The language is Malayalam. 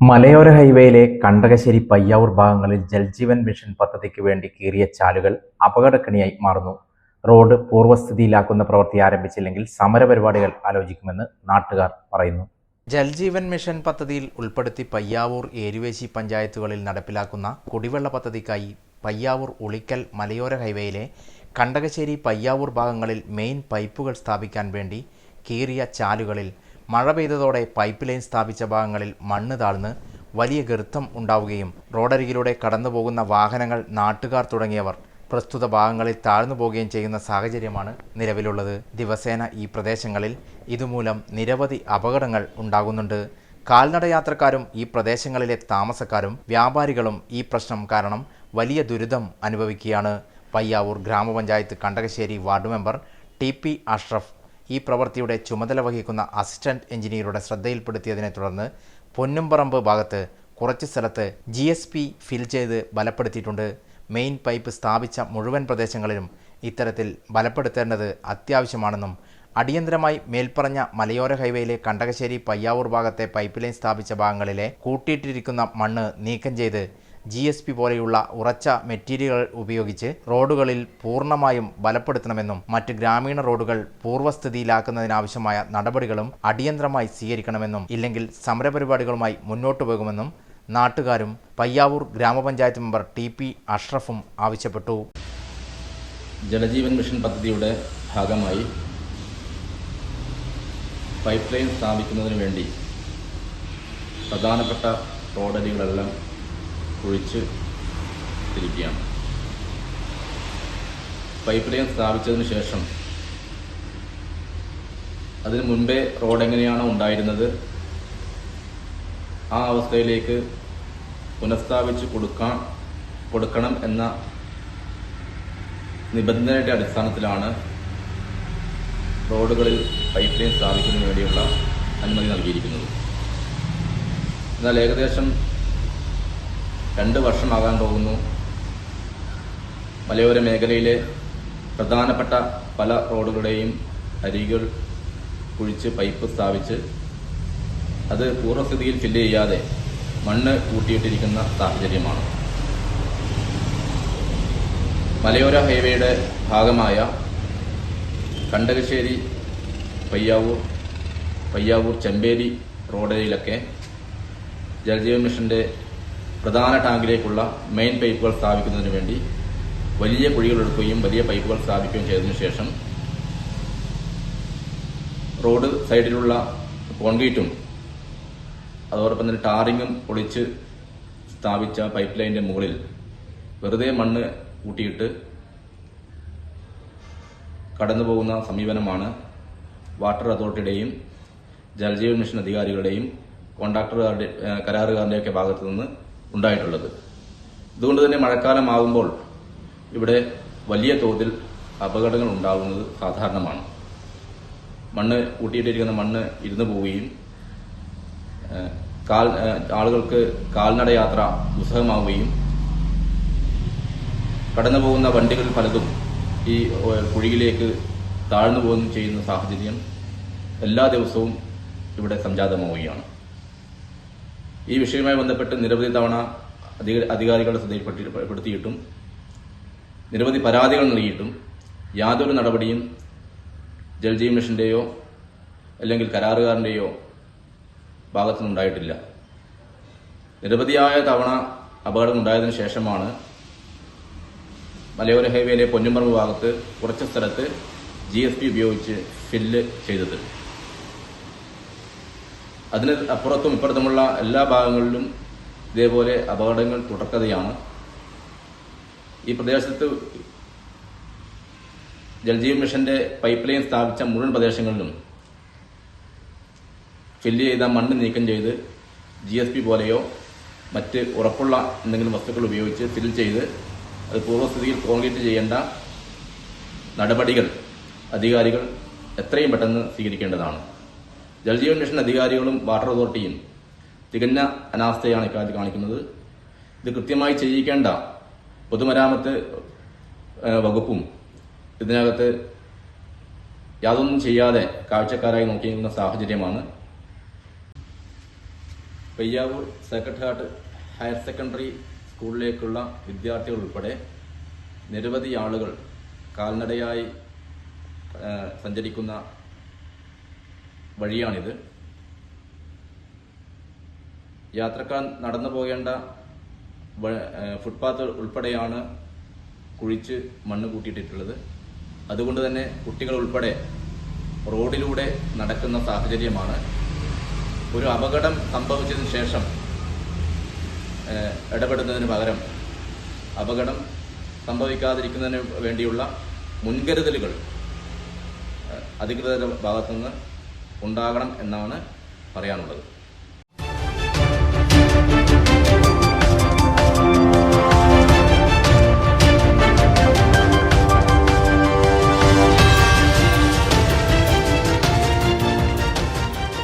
മലയോര ഹൈവേയിലെ കണ്ടകശ്ശേരി പയ്യാവൂർ ഭാഗങ്ങളിൽ ജൽജീവൻ മിഷൻ പദ്ധതിക്ക് വേണ്ടി കീറിയ ചാലുകൾ അപകടക്കണിയായി മാറുന്നു. റോഡ് പൂർവസ്ഥിതിയിലാക്കുന്ന പ്രവൃത്തി ആരംഭിച്ചില്ലെങ്കിൽ സമരപരിപാടികൾ ആലോചിക്കുമെന്ന് നാട്ടുകാർ പറയുന്നു. ജൽജീവൻ മിഷൻ പദ്ധതിയിൽ ഉൾപ്പെടുത്തി പയ്യാവൂർ ഏരുവേശി പഞ്ചായത്തുകളിൽ നടപ്പിലാക്കുന്ന കുടിവെള്ള പദ്ധതിക്കായി പയ്യാവൂർ ഉളിക്കൽ മലയോര ഹൈവേയിലെ കണ്ടകശ്ശേരി പയ്യാവൂർ ഭാഗങ്ങളിൽ മെയിൻ പൈപ്പുകൾ സ്ഥാപിക്കാൻ വേണ്ടി കീറിയ ചാലുകളിൽ മഴ പെയ്തതോടെ പൈപ്പ് ലൈൻ സ്ഥാപിച്ച ഭാഗങ്ങളിൽ മണ്ണ് താഴ്ന്ന് വലിയ ഗർത്തം ഉണ്ടാവുകയും റോഡരികിലൂടെ കടന്നുപോകുന്ന വാഹനങ്ങൾ നാട്ടുകാർ തുടങ്ങിയവർ പ്രസ്തുത ഭാഗങ്ങളിൽ താഴ്ന്നു പോവുകയും ചെയ്യുന്ന സാഹചര്യമാണ് നിലവിലുള്ളത്. ദിവസേന ഈ പ്രദേശങ്ങളിൽ ഇതുമൂലം നിരവധി അപകടങ്ങൾ ഉണ്ടാകുന്നുണ്ട്. കാൽനടയാത്രക്കാരും ഈ പ്രദേശങ്ങളിലെ താമസക്കാരും വ്യാപാരികളും ഈ പ്രശ്നം കാരണം വലിയ ദുരിതം അനുഭവിക്കുകയാണ്. Payyavoor grama panchayat Kandakassery ward member T P Ashraf ഈ പ്രവൃത്തിയുടെ ചുമതല വഹിക്കുന്ന അസിസ്റ്റന്റ് എഞ്ചിനീയറുടെ ശ്രദ്ധയിൽപ്പെടുത്തിയതിനെ തുടർന്ന് പൊന്നുംപറമ്പ് ഭാഗത്ത് കുറച്ച് സ്ഥലത്ത് ജി എസ് പി ഫിൽ ചെയ്ത് ബലപ്പെടുത്തിയിട്ടുണ്ട്. മെയിൻ പൈപ്പ് സ്ഥാപിച്ച മുഴുവൻ പ്രദേശങ്ങളിലും ഇത്തരത്തിൽ ബലപ്പെടുത്തേണ്ടത് അത്യാവശ്യമാണെന്നും അടിയന്തരമായി മേൽപ്പറഞ്ഞ മലയോര ഹൈവേയിലെ കണ്ടകശ്ശേരി പയ്യാവൂർ ഭാഗത്തെ പൈപ്പ് ലൈൻ സ്ഥാപിച്ച ഭാഗങ്ങളിലെ കൂട്ടിയിട്ടിരിക്കുന്ന മണ്ണ് നീക്കം ചെയ്ത് ജി എസ് പി പോലെയുള്ള ഉറച്ച മെറ്റീരിയലുകൾ ഉപയോഗിച്ച് റോഡുകളിൽ പൂർണമായും ബലപ്പെടുത്തണമെന്നും മറ്റ് ഗ്രാമീണ റോഡുകൾ പൂർവസ്ഥിതിയിലാക്കുന്നതിനാവശ്യമായ നടപടികളും അടിയന്തരമായി സ്വീകരിക്കണമെന്നും ഇല്ലെങ്കിൽ സമരപരിപാടികളുമായി മുന്നോട്ടു പോകുമെന്നും നാട്ടുകാരും പയ്യാവൂർ ഗ്രാമപഞ്ചായത്ത് മെമ്പർ ടി പി അഷ്റഫും ആവശ്യപ്പെട്ടു. ജലജീവൻ മിഷൻ പദ്ധതിയുടെ ഭാഗമായി പൈപ്പ് ലൈൻ സ്ഥാപിക്കുന്നതിന് വേണ്ടി പ്രധാനപ്പെട്ട റോഡരികളെല്ലാം കുഴിച്ച് തിരിക്കുകയാണ് പൈപ്പ് ലൈൻ സ്ഥാപിച്ചതിന് ശേഷം അതിന് മുൻപേ റോഡ് എങ്ങനെയാണോ ഉണ്ടായിരുന്നത് ആ അവസ്ഥയിലേക്ക് പുനഃസ്ഥാപിച്ച് കൊടുക്കാൻ കൊടുക്കണം എന്ന നിബന്ധനയുടെ അടിസ്ഥാനത്തിലാണ് റോഡുകളിൽ പൈപ്പ് ലൈൻ സ്ഥാപിക്കുന്നതിന് വേണ്ടിയുള്ള അനുമതി നൽകിയിരിക്കുന്നത്. എന്നാൽ ഏകദേശം രണ്ട് വർഷമാകാൻ പോകുന്നു. മലയോര മേഖലയിലെ പ്രധാനപ്പെട്ട പല റോഡുകളുടെയും അരികൾ കുഴിച്ച് പൈപ്പ് സ്ഥാപിച്ച് അത് പൂർവസ്ഥിതിയിൽ ഫില്ല് ചെയ്യാതെ മണ്ണ് കൂട്ടിയിട്ടിരിക്കുന്ന സാഹചര്യമാണ്. മലയോര ഹൈവേയുടെ ഭാഗമായ കണ്ടകശ്ശേരി പയ്യാവൂർ പയ്യാവൂർ ചെമ്പേരി റോഡിലൊക്കെ ജലജീവൻ മിഷന്റെ പ്രധാന ടാങ്കിലേക്കുള്ള മെയിൻ പൈപ്പുകൾ സ്ഥാപിക്കുന്നതിന് വേണ്ടി വലിയ കുഴികൾ എടുക്കുകയും വലിയ പൈപ്പുകൾ സ്ഥാപിക്കുകയും ചെയ്തതിനു ശേഷം റോഡ് സൈഡിലുള്ള കോൺക്രീറ്റും അതോടൊപ്പം തന്നെ ടാറിങ്ങും പൊളിച്ച് സ്ഥാപിച്ച പൈപ്പ് ലൈനിന്റെ മുകളിൽ വെറുതെ മണ്ണ് കൂട്ടിയിട്ട് കടന്നുപോകുന്ന സമീപനമാണ് വാട്ടർ അതോറിറ്റിയുടെയും ജലജീവൻ മിഷൻ അധികാരികളുടെയും കോൺട്രാക്ടറുകാരുടെ കരാറുകാരുടെയൊക്കെ ഭാഗത്തു നിന്ന് ഉണ്ടായിട്ടുള്ളത്. ഇതുകൊണ്ട് തന്നെ മഴക്കാലമാകുമ്പോൾ ഇവിടെ വലിയ തോതിൽ അപകടങ്ങൾ ഉണ്ടാകുന്നത് സാധാരണമാണ്. മണ്ണ് കൂട്ടിയിട്ടിരിക്കുന്ന മണ്ണ് ഇരുന്നു പോവുകയും കാൽ ആളുകൾക്ക് കാൽനട യാത്ര ദുസ്സഹമാവുകയും കടന്നു പോകുന്ന വണ്ടികൾ പലതും ഈ കുഴിയിലേക്ക് താഴ്ന്നു പോകുകയും ചെയ്യുന്ന സാഹചര്യം എല്ലാ ദിവസവും ഇവിടെ സംജാതമാവുകയാണ്. ഈ വിഷയവുമായി ബന്ധപ്പെട്ട് നിരവധി തവണ അധിക- അധികാരികളുടെ ശ്രദ്ധയിൽപ്പെടുത്തിയിട്ടും നിരവധി പരാതികൾ നൽകിയിട്ടും യാതൊരു നടപടിയും ജൽജീവൻ മിഷന്റെയോ അല്ലെങ്കിൽ കരാറുകാരന്റെയോ ഭാഗത്തുനിന്നുണ്ടായിട്ടില്ല. നിരവധിയായ തവണ അപകടം ഉണ്ടായതിനു ശേഷമാണ് മലയോര ഹൈവേയിലെ പൊന്നുംപറമ്പ് ഭാഗത്ത് കുറച്ച് സ്ഥലത്ത് ജി എസ് പി ഉപയോഗിച്ച് ഫില്ല് ചെയ്തത്. അതിന് അപ്പുറത്തും ഇപ്പുറത്തുമുള്ള എല്ലാ ഭാഗങ്ങളിലും ഇതേപോലെ അപകടങ്ങൾ തുടർക്കഥയാണ്. ഈ പ്രദേശത്ത് ജൽജീവൻ മിഷന്റെ പൈപ്പ് ലൈൻ സ്ഥാപിച്ച മുഴുവൻ പ്രദേശങ്ങളിലും ഫില്ല് ചെയ്ത മണ്ണ് നീക്കം ചെയ്ത് ജി എസ് പി പോലെയോ മറ്റ് ഉറപ്പുള്ള എന്തെങ്കിലും വസ്തുക്കൾ ഉപയോഗിച്ച് ഫിൽ ചെയ്ത് അത് പൂർവസ്ഥിതിയിൽ കോൺക്രീറ്റ് ചെയ്യേണ്ട നടപടികൾ അധികാരികൾ എത്രയും പെട്ടെന്ന് സ്വീകരിക്കേണ്ടതാണ്. ജൽജീവൻ മിഷൻ അധികാരികളും വാട്ടർ അതോറിറ്റിയും തികഞ്ഞ അനാസ്ഥയാണ് ഇക്കാര്യത്തിൽ കാണിക്കുന്നത്. ഇത് കൃത്യമായി ചെയ്യിക്കേണ്ട പൊതുമരാമത്ത് വകുപ്പും ഇതിനകത്ത് യാതൊന്നും ചെയ്യാതെ കാഴ്ചക്കാരായി നോക്കിയിരുന്ന സാഹചര്യമാണ്. Payyavoor sacred heart higher secondary സ്കൂളിലേക്കുള്ള വിദ്യാർത്ഥികൾ ഉൾപ്പെടെ നിരവധി ആളുകൾ കാൽനടയായി സഞ്ചരിക്കുന്ന വഴിയാണിത്. യാത്രക്കാർ നടന്നു പോകേണ്ട ഫുട്പാത്ത് ഉൾപ്പെടെയാണ് കുഴിച്ച് മണ്ണ് കൂട്ടിയിട്ടിട്ടുള്ളത്. അതുകൊണ്ട് തന്നെ കുട്ടികൾ ഉൾപ്പെടെ റോഡിലൂടെ നടക്കുന്ന സാഹചര്യമാണ്. ഒരു അപകടം സംഭവിച്ചതിന് ശേഷം ഇടപെടുന്നതിന് പകരം അപകടം സംഭവിക്കാതിരിക്കുന്നതിന് വേണ്ടിയുള്ള മുൻകരുതലുകൾ അധികൃതരുടെ ഭാഗത്തുനിന്ന് ഉണ്ടാകണം എന്നാണ് പറയാനുള്ളത്.